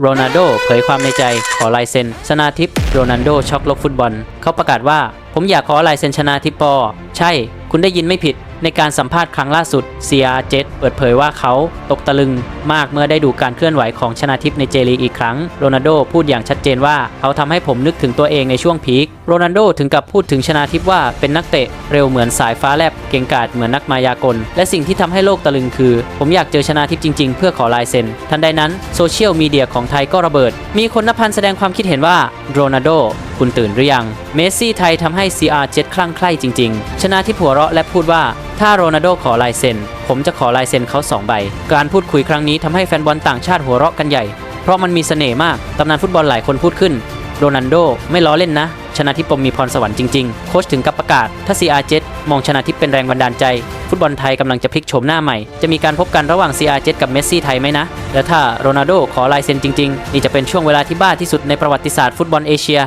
โรนัลโดเผยความในใจขอลายเซ็นชนาทิพย์โรนัลโดช็อกโลกฟุตบอล เขาประกาศว่า ผมอยากขอลายเซ็นชนาทิพย์ปอ ใช่ คุณได้ยินไม่ผิด ในการสัมภาษณ์ครั้งล่าสุด CR7 เปิดเผยว่าเขาตกตะลึงมากเมื่อได้ดูการเคลื่อนไหวของชนาทิพย์ในเจลีอีกครั้ง โรนัลโดพูดอย่างชัดเจนว่าเขาทำให้ผมนึกถึงตัวเองในช่วงพีค โรนัลโดถึงกับพูดถึงชนาทิพย์ว่าเป็นนักเตะเร็วเหมือนสายฟ้าแลบเก่งกาจเหมือนนักมายากล และสิ่งที่ทำให้โลกตะลึงคือ ผมอยากเจอชนาทิพย์จริง ๆ เพื่อขอลายเซ็น ทันใดนั้นโซเชียลมีเดียของไทยก็ระเบิด มีคนนับพันแสดงความคิดเห็นว่าโรนัลโด คุณตื่นหรือยัง เมสซี่ไทยทำให้ CR7 คลั่งไคล้จริง ๆ ชนะที่หัวเราะและพูดว่าถ้าโรนัลโดขอลายเซ็น ผมจะขอลายเซ็นเขาสองใบ การพูดคุยครั้งนี้ทำให้แฟนบอลต่างชาติหัวเราะกันใหญ่ เพราะมันมีเสน่ห์มาก ตำนานฟุตบอลหลายคนพูดขึ้น โรนัลโดไม่ล้อเล่นนะ ชนะทิพย์ปมมีพรสวรรค์จริงๆ โค้ชถึงกับประกาศ ถ้า CR7 มองชนะทิพย์เป็นแรงบันดาลใจ ฟุตบอลไทยกำลังจะพลิกโฉมหน้าใหม่ จะมีการพบกันระหว่าง CR7 กับเมสซี่ไทยไหมนะ และถ้าโรนัลโดขอลายเซ็นจริงๆ นี่จะเป็นช่วงเวลาที่บ้าที่สุดในประวัติศาสตร์ฟุตบอลเอเชีย